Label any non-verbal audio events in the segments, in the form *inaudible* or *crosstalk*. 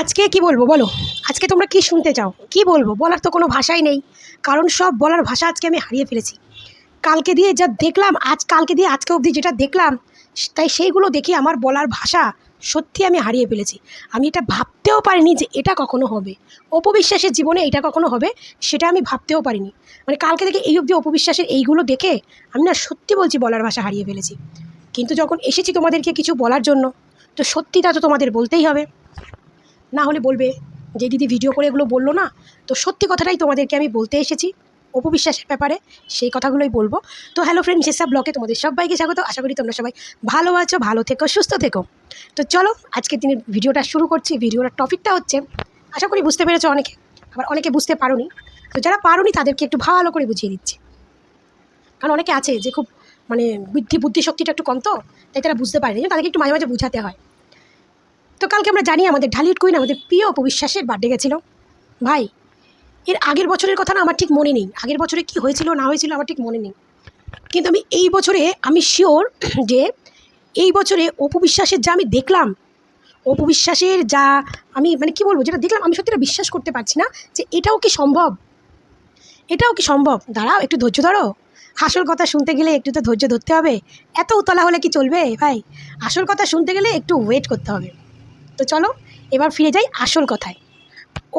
আজকে কি বলব বলো? আজকে তোমরা কি শুনতে চাও? কি বলব? বলার তো কোনো ভাষাই নেই। কারণ সব বলার ভাষা আজকে আমি হারিয়ে ফেলেছি। কালকে দিয়ে যা দেখলাম, আজ কালকে দিয়ে আজকে অবধি যেটা দেখলাম, তাই সেইগুলো দেখে আমার বলার ভাষা সত্যি আমি হারিয়ে ফেলেছি। আমি এটা ভাবতেও পারিনি যে এটা কখনো হবে। অপবিশ্বাসের জীবনে এটা কখনো হবে, সেটা আমি ভাবতেও পারিনি। মানে কালকে থেকে এই অবধি অপবিশ্বাসের এইগুলো দেখে আমি না সত্যি বলছি বলার ভাষা হারিয়ে ফেলেছি। কিন্তু যখন এসেছি তোমাদেরকে কিছু বলার জন্য, তো সত্যিটা তো তোমাদের বলতেই হবে। না হলে বলবে যে দিদি ভিডিও করে এগুলো বলল না। তো সত্যি কথাটাই তোমাদেরকে আমি বলতে এসেছি অপবিশ্বাসের ব্যাপারে, সেই কথাগুলোই বলব। তো হ্যালো ফ্রেন্ড যেসব ব্লকে তোমাদের সবাইকে স্বাগত। আশা করি তোমরা সবাই ভালো আছো, ভালো থেকো, সুস্থ থেকো। তো চলো আজকে দিনের ভিডিওটা শুরু করছি। ভিডিওর টপিকটা হচ্ছে, আশা করি বুঝতে পেরেছ অনেকে, আবার অনেকে বুঝতে পারোনি। তো যারা পারোনি তাদেরকে একটু ভালো করে বুঝিয়ে দিচ্ছি। কারণ অনেকে আছে যে খুব মানে বুদ্ধি বুদ্ধি শক্তিটা একটু কম তো, তাই তারা বুঝতে পারেনি। তাদেরকে একটু মাঝে মাঝে বোঝাতে হয়। তো কালকে আমরা জানি আমাদের ঢালিউড কুইন আমাদের প্রিয় অপবিশ্বাসের বার্থডে গেছিল। ভাই, এর আগের বছরের কথা না আমার ঠিক মনে নেই। আগের বছরে কি হয়েছিল, না হয়েছিল আমার ঠিক মনে নেই। কিন্তু আমি এই বছরে, আমি শিওর যে এই বছরে অপবিশ্বাসের যা আমি দেখলাম, অপবিশ্বাসের যা আমি মানে কি বলব, যেটা দেখলাম, আমি সত্যিটা বিশ্বাস করতে পারছি না যে এটাও কি সম্ভব? এটাও কি সম্ভব? দাঁড়াও, একটু ধৈর্য ধরো। আসল কথা শুনতে গেলে একটু তো ধৈর্য ধরতে হবে। এত উতলা হলে কি চলবে, ভাই? আসল কথা শুনতে গেলে একটু ওয়েট করতে হবে। তো চলো, এবার ফিরে যাই আসল কথায়।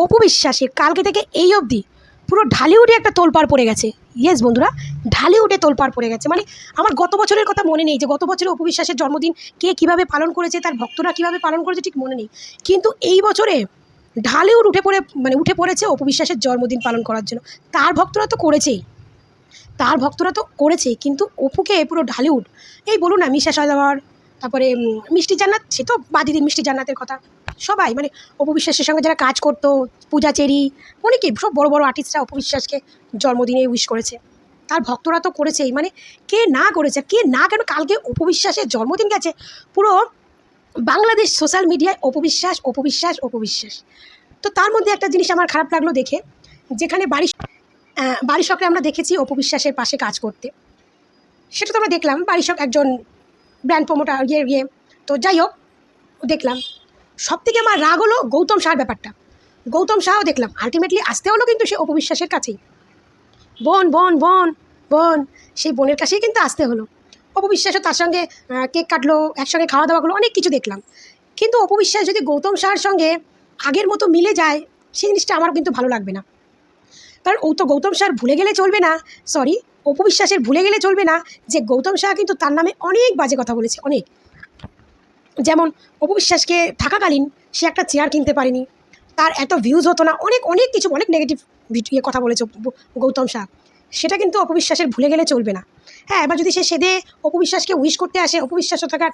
অপু বিশ্বাসের কালকে থেকে এই অবধি পুরো ঢালিউডে একটা তোলপাড় পড়ে গেছে। ইয়েস বন্ধুরা, ঢালিউডে তোলপাড় পড়ে গেছে। মানে আমার গত বছরের কথা মনে নেই যে গত বছরে অপু বিশ্বাসের জন্মদিন কে কীভাবে পালন করেছে, তার ভক্তরা কীভাবে পালন করেছে ঠিক মনে নেই। কিন্তু এই বছরে ঢালিউড উঠে পড়ে মানে উঠে পড়েছে অপু বিশ্বাসের জন্মদিন পালন করার জন্য। তার ভক্তরা তো করেছেই। তার ভক্তরা তো করেছেই, কিন্তু অপুকে পুরো ঢালিউড, এই বলুন না, মিশা সাজাওয়ার তারপরে মিষ্টি জান্নাত সে তো বাদিদি মিষ্টি জান্নাতের কথা। সবাই মানে অপবিশ্বাসের সঙ্গে যারা কাজ করতো পূজা চেরি অনেকে সব বড় বড় আর্টিস্টরা অপবিশ্বাসকে জন্মদিনে উইশ করেছে। তার ভক্তরা তো করেছেই মানে কে না করেছে কে না কেন কালকে অপবিশ্বাসের জন্মদিন গেছে পুরো বাংলাদেশ সোশ্যাল মিডিয়ায় অপবিশ্বাস অপবিশ্বাস অপবিশ্বাস। তো তার মধ্যে একটা জিনিস আমার খারাপ লাগল দেখে যেখানে বাড়ি আহ, বাড়ি শখরে আমরা দেখেছি অপবিশ্বাসের পাশে কাজ করতে। সেটা তো আমরা দেখলাম বাড়ি সক একজন ব্র্যান্ড প্রমোটার ইয়ে ইয়ে। তো যাই হোক, দেখলাম। সব থেকে আমার রাগ হলো গৌতম শাহর ব্যাপারটা। গৌতম শাহও দেখলাম। আলটিমেটলি আসতে হলো কিন্তু সে অপবিশ্বাসের কাছেই। বোন বোন বোন বোন, সেই বোনের কাছেই কিন্তু আসতে হলো। অপবিশ্বাসও তার সঙ্গে কেক কাটলো, একসঙ্গে খাওয়া দাওয়া করল, অনেক কিছু দেখলাম। কিন্তু অপবিশ্বাস যদি গৌতম শাহর সঙ্গে আগের মতো মিলে যায়, সেই জিনিসটা আমার কিন্তু ভালো লাগবে না। কারণ ও তো গৌতম শাহর ভুলে গেলে চলবে না। সরি অপবিশ্বাসের ভুলে গেলে চলবে না যে গৌতম শাহ কিন্তু তার নামে অনেক বাজে কথা বলেছে, অনেক। যেমন অপবিশ্বাসকে থাকাকালীন সে একটা চেয়ার কিনতে পারেনি। তার এত ভিউজ হতো না, অনেক অনেক কিছু, অনেক নেগেটিভ ইয়ে কথা বলেছে গৌতম শাহ। সেটা কিন্তু অপবিশ্বাসের ভুলে গেলে চলবে না। হ্যাঁ এবার যদি সে সেদে অপবিশ্বাসকে উইশ করতে আসে অপবিশ্বাসও তাকে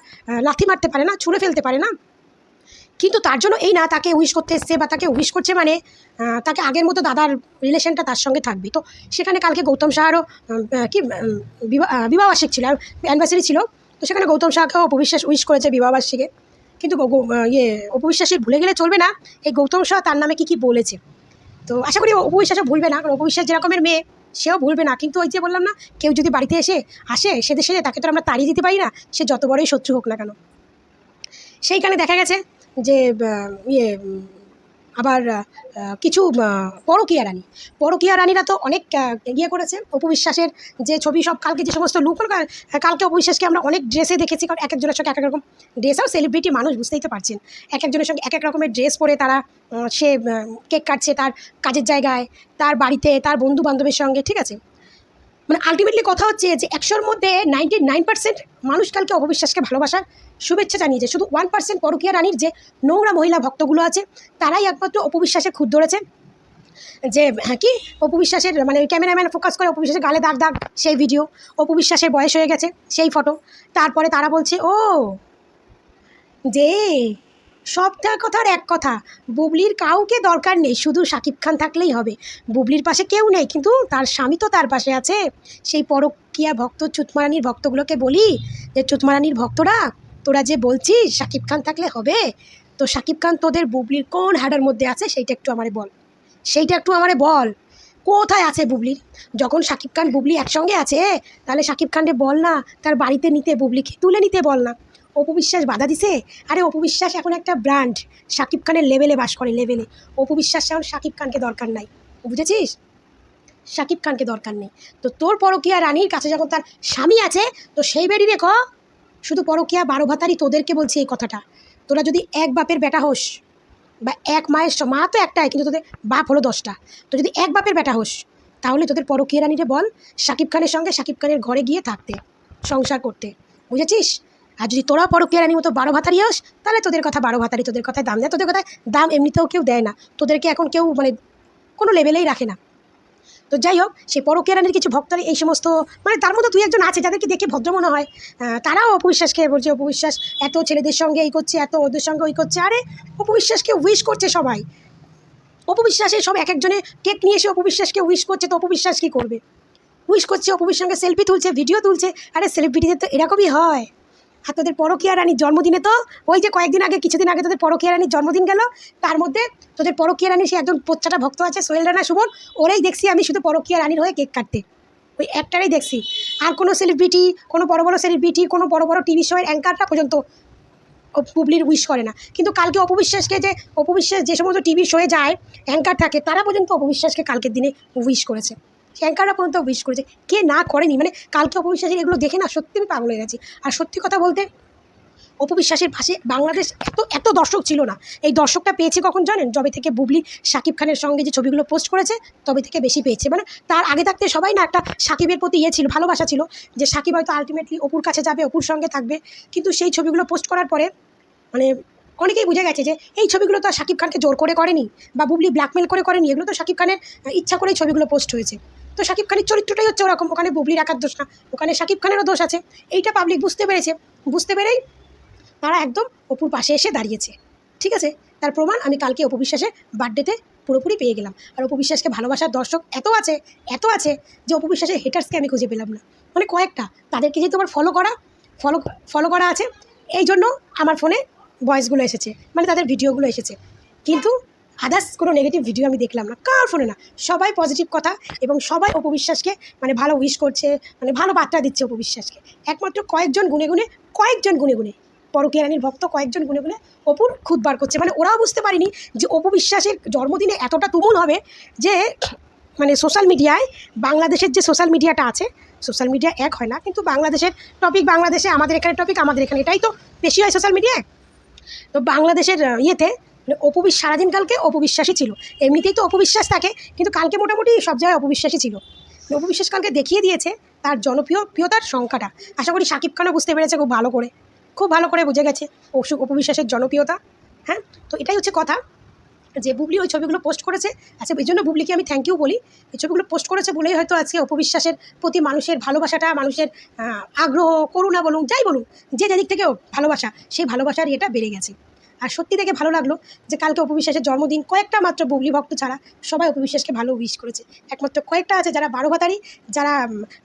লাথি মারতে পারে না, ছুঁড়ে ফেলতে পারে না। কিন্তু তার জন্য এই না, তাকে উইশ করতে এসছে বা তাকে উইশ করছে মানে তাকে আগের মতো দাদার রিলেশনটা তার সঙ্গে থাকবে। তো সেখানে কালকে গৌতম শাহরও কি বিবাহ বিবাহবার্ষিক ছিল অ্যানিভার্সারি ছিল। তো সেখানে গৌতম শাহকেও অপবিশ্বাস উইশ করেছে বিবাহবার্ষিকে। কিন্তু ইয়ে অপবিশ্বাসের ভুলে গেলে চলবে না। এই গৌতম শাহ তার নামে কী কী বলেছে? তো আশা করি অপবিশ্বাসও ভুলবে না, কারণ অপবিশ্বাস যেরকমের মেয়ে, সেও ভুলবে না। কিন্তু ওই যে বললাম না, কেউ যদি বাড়িতে এসে আসে, সেদে সেদে তাকে তো আমরা তাড়িয়ে দিতে পারি না, সে যত বড়ই শত্রু হোক না কেন। সেইখানে দেখা গেছে যে ইয়ে আবার কিছু পরকীয়া রানী। পরকীয়া রানীরা তো অনেক ইয়ে করেছে। অপবিশ্বাসের যে ছবি, সব কালকে যে সমস্ত লুক কালকে অপবিশ্বাসকে আমরা অনেক ড্রেসে দেখেছি। কারণ এক একজনের সঙ্গে এক এক রকম ড্রেস আর সেলিব্রিটি মানুষ বুঝতেই তো পারছেন। এক একজনের সঙ্গে এক এক রকমের ড্রেস পরে তারা সে কেক কাটছে তার কাজের জায়গায়, তার বাড়িতে, তার বন্ধু বান্ধবের সঙ্গে, ঠিক আছে? মানে আলটিমেটলি কথা হচ্ছে যে একশোর মধ্যে নাইনটি নাইন পার্সেন্ট মানুষ কালকে অপবিশ্বাসকে ভালোবাসার শুভেচ্ছা জানিয়েছে শুধু ওয়ান পার্সেন্ট পরকীয়া রানীর যে নোংরা মহিলা ভক্তগুলো আছে, তারাই একমাত্র অপবিশ্বাসে খুদ ধরেছে যে হ্যাঁ কি? অপবিশ্বাসের মানে ক্যামেরাম্যান ফোকাস করে অপবিশ্বাসের গালে দাগ দাগ, সেই ভিডিও অপবিশ্বাসের বয়স হয়ে গেছে, সেই ফটো তারপরে তারা বলছে, ও, যে, সবটা কথার এক কথা, বুবলির কাউকে দরকার নেই, শুধু শাকিব খান থাকলেই হবে। বুবলির পাশে কেউ নেই, কিন্তু তার স্বামী তো তার পাশে আছে। সেই পরকীয়া ভক্ত চুতমারানির ভক্তগুলোকে বলি, যে চুতমারানির ভক্তরা তোরা যে বলছিস শাকিব খান থাকলে হবে, তো শাকিব খান তোদের বুবলির কোন হ্যাডার মধ্যে আছে সেইটা একটু আমারে বল। সেইটা একটু আমারে বল, কোথায় আছে বুবলির যখন শাকিব খান বুবলি একসঙ্গে আছে, তাহলে শাকিব খানকে বল না, তার বাড়িতে নিতে, বুবলিকে তুলে নিতে বল না। অপবিশ্বাস বাধা দিছে? আরে অপবিশ্বাস এখন একটা ব্র্যান্ড শাকিব খানের লেভেলে বাস করে, লেভেলে। অপবিশ্বাস এখন শাকিব খানকে দরকার নাই, বুঝেছিস? শাকিব খানকে দরকার নেই। তো তোর পরকিয়া রানীর কাছে যখন তার স্বামী আছে, তো সেই বেরি রেখ। শুধু পরকিয়া বারো ভাতারই তোদেরকে বলছি এই কথাটা। তোরা যদি এক বাপের বেটা হোস বা এক মায়ের মা তো একটাই, কিন্তু তোদের বাপ হলো দশটা। তো যদি এক বাপের বেটা হোস, তাহলে তোদের পরকিয়া রানীরে বল শাকিব খানের সঙ্গে শাকিব খানের ঘরে গিয়ে থাকতে, সংসার করতে। বুঝেছিস? আর যদি তোরা পরকিয়া রানীর মতো বারো ভাতারি হোস, তাহলে তোদের কথা বারো ভাতারি তোদের কথায় দাম দেয়, তোদের কথায় দাম এমনিতেও কেউ দেয় না। তোদেরকে এখন কেউ মানে কোনো লেভেলেই রাখে না। তো যাই হোক, সেই পরকীয়া রানীর কিছু ভক্তরা এই সমস্ত মানে তার মধ্যে দুই একজন আছে যাদেরকে দেখে ভদ্র মনে হয় তারাও অপবিশ্বাসকে বলছে, অপবিশ্বাস, এত ছেলেদের সঙ্গে এই করছে, এত ওদের সঙ্গে ওই করছে। আরে, অপবিশ্বাসকে উইশ করছে সবাই। অপবিশ্বাসে সব এক একজনে কেক নিয়ে এসে অপবিশ্বাসকে উইশ করছে, তো অপবিশ্বাস কী করবে? উইশ করছে অপবির সঙ্গে সেলফি তুলছে ভিডিও তুলছে। আরে সেলিব্রিটিদের তো এরকমই হয়। আর তোদের পরকীয়া রানীর জন্মদিনে তো ওই যে কয়েকদিন আগে, কিছুদিন আগে তোদের পরকীয়া রানীর জন্মদিন গেল, তার মধ্যে তোদের পরকীয়া রানী সে একজন পোচ্চাটা ভক্ত আছে, সোহেল রানা সুমন, ওরাই দেখছি আমি শুধু পরকীয়া রানীর হয়ে কেক কাটতে। ওই একটারই দেখছি। আর কোনো সেলিব্রিটি কোনো বড় বড় সেলিব্রিটি কোনো বড় বড় টিভি শোয়ের অ্যাঙ্কারটা পর্যন্ত পুবলির উইশ করে না। কিন্তু কালকে অপবিশ্বাসকে যে, অপবিশ্বাস যে সমস্ত টিভি শোয়ে যায় অ্যাঙ্কার থাকে, তারা পর্যন্ত অপবিশ্বাসকে কালকের দিনে উইশ করেছে। অ্যাঙ্কাররা পর্যন্ত উইশ করেছে। কে না করেনি মানে কালকে অপবিশ্বাসের এগুলো দেখে না সত্যি আমি পাগল হয়ে গেছি। আর সত্যি কথা বলতে, অপবিশ্বাসের পাশে বাংলাদেশ এত এত দর্শক ছিল না। এই দর্শকটা পেয়েছে কখন জানেন? যবে থেকে বুবলি, শাকিব খানের সঙ্গে যে ছবিগুলো পোস্ট করেছে, তবে থেকে বেশি পেয়েছে। মানে তার আগে থাকতে সবাই না একটা সাকিবের প্রতি ইয়ে ছিল, ভালোবাসা ছিল, যে সাকিব হয়তো আলটিমেটলি অপুর কাছে যাবে, অপুর সঙ্গে থাকবে। কিন্তু সেই ছবিগুলো পোস্ট করার পরে মানে অনেকেই বুঝে গেছে যে এই ছবিগুলো তো শাকিব খানকে জোর করে করেনি, বা বুবলি ব্ল্যাকমেল করে করেনি, এগুলো তো শাকিব খানের ইচ্ছা করেই ছবিগুলো পোস্ট হয়েছে। তো শাকিব খানের চরিত্রটাই হচ্ছে ওরকম, ওখানে বুবলির রাখার দোষ না, ওখানে শাকিব খানেরও দোষ আছে। এইটা পাবলিক বুঝতে পেরেছে। বুঝতে পেরেই তারা একদম অপুর পাশে এসে দাঁড়িয়েছে। ঠিক আছে? তার প্রমাণ আমি কালকে অপবিশ্বাসের বার্থডেতে পুরোপুরি পেয়ে গেলাম। আর অপবিশ্বাসকে ভালোবাসার দর্শক এত আছে এত আছে যে অপবিশ্বাসের হেটার্সকে আমি খুঁজে পেলাম না। মানে কয়েকটা, তাদেরকে যেহেতু আমার ফলো করা ফলো ফলো করা আছে, এই জন্য আমার ফোনে ভয়েসগুলো এসেছে মানে তাদের ভিডিওগুলো এসেছে। কিন্তু আদার্স কোনো নেগেটিভ ভিডিও আমি দেখলাম না, কার ফোনে না? সবাই পজিটিভ কথা এবং সবাই অপবিশ্বাসকে মানে ভালো উইশ করছে মানে ভালো বার্তা দিচ্ছে অপবিশ্বাসকে। একমাত্র কয়েকজন গুনে গুনে, কয়েকজন গুনে গুনে, পরকীয়া রানীর ভক্ত কয়েকজন গুনে গুনে অপুর খুদ বার করছে। মানে ওরাও বুঝতে পারিনি যে অপু বিশ্বাসের জন্মদিনে এতটা তুমুল হবে যে মানে সোশ্যাল মিডিয়ায় বাংলাদেশের যে সোশ্যাল মিডিয়াটা আছে সোশ্যাল মিডিয়া এক হয় না, কিন্তু বাংলাদেশের টপিক বাংলাদেশে, আমাদের এখানে টপিক আমাদের এখানে এটাই তো বেশি হয় সোশ্যাল মিডিয়ায় তো বাংলাদেশের ইয়েতে মানে অপবিশ, সারাদিন কালকে অপবিশ্বাসী ছিল। এমনিতেই তো অপবিশ্বাস থাকে, কিন্তু কালকে মোটামুটি সব জায়গায় অপবিশ্বাসী ছিল। মানে অপবিশ্বাস কালকে দেখিয়ে দিয়েছে তার জনপ্রিয়, প্রিয়তার সংখ্যাটা। আশা করি শাকিব খানও বুঝতে পেরেছে খুব ভালো করে। খুব ভালো করে বুঝে গেছে অশু- অপবিশ্বাসের জনপ্রিয়তা হ্যাঁ? তো এটাই হচ্ছে কথা। যে বুবলি ওই ছবিগুলো পোস্ট করেছে আচ্ছা এই জন্য বুবলিকে আমি থ্যাংক ইউ বলি। এই ছবিগুলো পোস্ট করেছে বলেই হয়তো আজকে অপবিশ্বাসের প্রতি মানুষের ভালোবাসাটা, মানুষের আগ্রহ, করুণা বলুন, যাই বলুন, যে যেদিক থেকে ভালোবাসা, সেই ভালোবাসার ইয়েটা বেড়ে গেছে। আর সত্যি দেখে ভালো লাগল যে কালকে অপবিশ্বাসের জন্মদিন কয়েকটা মাত্র বুবলি ভক্ত ছাড়া সবাই অপবিশ্বাসকে ভালো উইশ করেছে। একমাত্র কয়েকটা আছে যারা বারো ভাতারি, যারা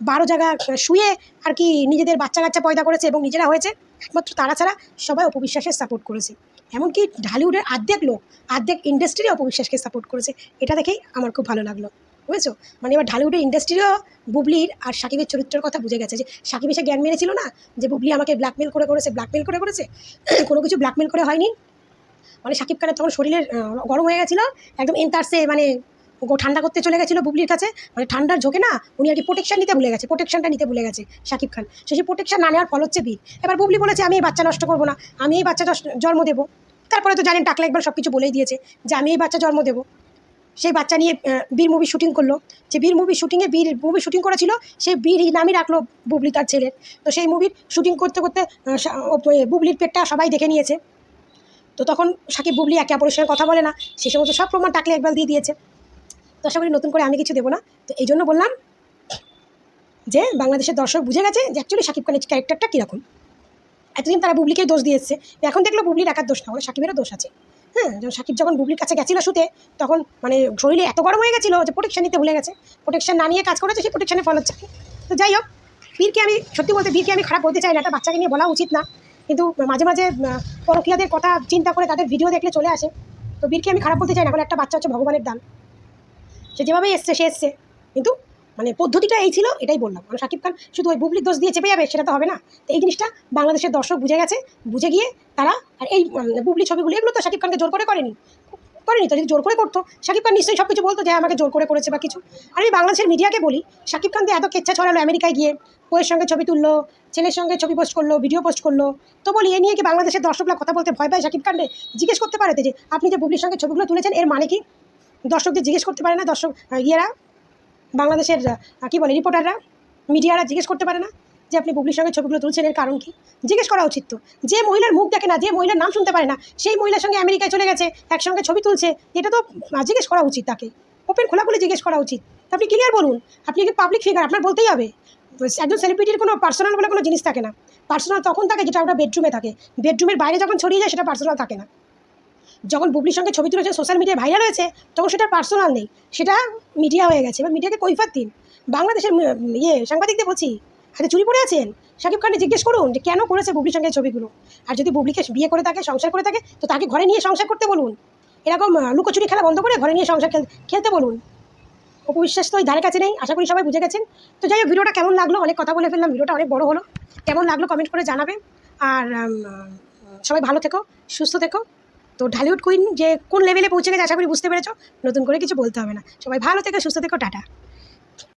বারো জায়গা শুয়ে আর কি নিজেদের বাচ্চা কাচ্চা পয়দা করেছে এবং নিজেরা হয়েছে, একমাত্র তারা ছাড়া সবাই অপবিশ্বাসের সাপোর্ট করেছে। এমনকি ঢালিউডের অর্ধেক লোক অর্ধেক ইন্ডাস্ট্রি অপবিশ্বাসকে সাপোর্ট করেছে। এটা দেখেই আমার খুব ভালো লাগল। বুঝেছ? মানে এবার ঢালিউডের ইন্ডাস্ট্রিও বুবলির আর সাকিবের চরিত্রের কথা বুঝে গেছে যে সাকিব এসে জ্ঞান মেরেছিল না যে বুবলি আমাকে ব্ল্যাকমেল করে করেছে ব্ল্যাকমেল করে করেছে? *clears throat* কোনো কিছু ব্ল্যাকমেল করে হয়নি? মানে সাকিব খানের তখন শরীরের গরম হয়ে গেছিল, একদম এন্টারসে মানে ঠান্ডা করতে চলে গেছিল বুবলির কাছে মানে ঠান্ডার ঝোঁকে না, উনি আর কি প্রোটেকশন নিতে ভুলে গেছে প্রোটেকশনটা নিতে ভুলে গেছে সাকিব খান। সে সেই প্রোটেকশন না নেওয়ার ফল হচ্ছে বীর। এবার বুবলি বলেছে, আমি এই বাচ্চা নষ্ট করব না, আমি এই বাচ্চা জন্ম দেবো। তারপরে তো জানেন টাকলা একবার সব কিছু বলেই দিয়েছে যে, আমি এই বাচ্চা জন্ম দেবো। সেই বাচ্চা নিয়ে বীর মুভি শুটিং করল। যে বীর মুভি শুটিংয়ে বীর মুভি শুটিং করেছিল সেই বীর নামই রাখল বুবলি তার ছেলের। তো সেই মুভির শুটিং করতে করতে বুবলির পেটটা সবাই দেখে নিয়েছে। তো তখন সাকিব বুবলি একে অপরের সঙ্গে কথা বলে না। সে সমস্ত সব প্রমাণ টাকলে একবার দিয়ে দিয়েছে। তো আশা করি নতুন করে আমি কিছু দেবো না। তো এই জন্য বললাম যে বাংলাদেশের দর্শক বুঝে গেছে যে অ্যাকচুয়ালি সাকিব খানের ক্যারেক্টারটা কীরকম। এতদিন তারা বুবলিকে দোষ দিয়ে এসছে। এখন দেখল বুবলির একার দোষ না, ওরা সাকিবেরও দোষ আছে। হ্যাঁ সাকিব যখন বুবলির কাছে গেছিল শুতে, তখন মানে শরীরে এত গরম হয়ে গেছিল যে প্রোটেকশন নিতে ভুলে গেছে। প্রোটেকশন না নিয়ে কাজ করেছে, সেই প্রোটেকশনের ফল হচ্ছে। তো যাই হোক, বীরকে আমি সত্যি বলতে বীরকে আমি খারাপ বলতে চাই না একটা বাচ্চাকে নিয়ে বলা উচিত না। কিন্তু মাঝে মাঝে পরকিয়াদের কথা চিন্তা করে তাদের ভিডিও দেখলে চলে আসে। তো বীরকে আমি খারাপ বলতে চাই না এখন একটা বাচ্চা হচ্ছে ভগবানের দান। সে যেভাবে এসছে, সে এসছে। কিন্তু মানে পদ্ধতিটা এই ছিল, এটাই বললাম। কারণ শাকিব খান শুধু ওই বুবলির দোষ দিয়ে চেপে যাবে, সেটা তো হবে না। তো এই জিনিসটা বাংলাদেশের দর্শক বুঝে গেছে, বুঝে গিয়ে তারা, আর এই বুবলি ছবিগুলো, এগুলো তো শাকিব খানকে জোর করে করেনি। করেনি তো যদি জোর করে করতো? শাকিব খান নিশ্চয়ই সব কিছু বলতো যে হ্যাঁ, আমাকে জোর করে করেছে বা কিছু। আর আমি বাংলাদেশের মিডিয়াকে বলি শাকিব খান তো এত কেচ্ছা ছড়ালো আমেরিকায় গিয়ে বইয়ের সঙ্গে ছবি তুললো ছেলের সঙ্গে ছবি পোস্ট করল ভিডিও পোস্ট করল। তো বলি এ নিয়ে কি বাংলাদেশের দর্শকরা কথা বলতে ভয় পায়? শাকিব খানকে জিজ্ঞেস করতে পারে যে আপনি যে বুবলির সঙ্গে ছবিগুলো তুলেছেন এর মানে কি? দর্শকদের জিজ্ঞেস করতে পারে না দর্শক ইয়েরা বাংলাদেশের কী বলে রিপোর্টাররা মিডিয়ারা জিজ্ঞেস করতে পারে না। যে আপনি বুবলির সঙ্গে ছবিগুলো তুলছেন, এর কারণ কি? জিজ্ঞেস করা উচিত তো। যে মহিলার মুখ দেখে না, যে মহিলার নাম শুনতে পারে না, সেই মহিলার সঙ্গে আমেরিকায় চলে গেছে, একসঙ্গে ছবি তুলছে, এটা তো জিজ্ঞেস করা উচিত তাকে। ওপেন খোলাখুলি জিজ্ঞেস করা উচিত। আপনি ক্লিয়ার বলুন, আপনি কি পাবলিক ফিগার আপনার বলতেই হবে। একজন সেলিব্রিটির কোনো পার্সোনাল বলে কোনো জিনিস থাকে না। পার্সোনাল তখন থাকে যেটা ওটা বেডরুমে থাকে। বেডরুমের বাইরে যখন ছড়িয়ে যায়, সেটা পার্সোনাল থাকে না। যখন বুবলির সঙ্গে ছবি তুলেছে সোশ্যাল মিডিয়ায় ভাইরাল হয়েছে, তখন সেটা পার্সোনাল নেই। সেটা মিডিয়া হয়ে গেছে। এবার মিডিয়াকে কৈফাত দিন। বাংলাদেশের ইয়ে সাংবাদিকদের বলছি হাতে চুরি পড়ে আছেন? শাকিব খানকে জিজ্ঞেস করুন যে কেন করেছে বুবলির সঙ্গে ছবিগুলো? আর যদি বুবলিকে বিয়ে করে থাকে, সংসার করে থাকে, তো তাকে ঘরে নিয়ে সংসার করতে বলুন। এরকম লুকোচুরি খেলা বন্ধ করে ঘরে নিয়ে সংসার খেল- খেলতে বলুন। অপু বিশ্বাস তো ওই ধারে কাছে নেই, আশা করি সবাই বুঝে গেছেন। তো যাই হোক, ভিডিওটা কেমন লাগল? অনেক কথা বলে ফেললাম, ভিডিওটা অনেক বড় হলো। কেমন লাগল কমেন্ট করে জানাবেন। আর সবাই ভালো থেকো, সুস্থ থেকো। তো ঢালিউড কুইন যে কোন লেভেলে পৌঁছে গেছে, আশা করি বুঝতে পেরেছ। নতুন করে কিছু বলতে হবে না। সবাই ভালো থেকো, সুস্থ থেকো, টাটা।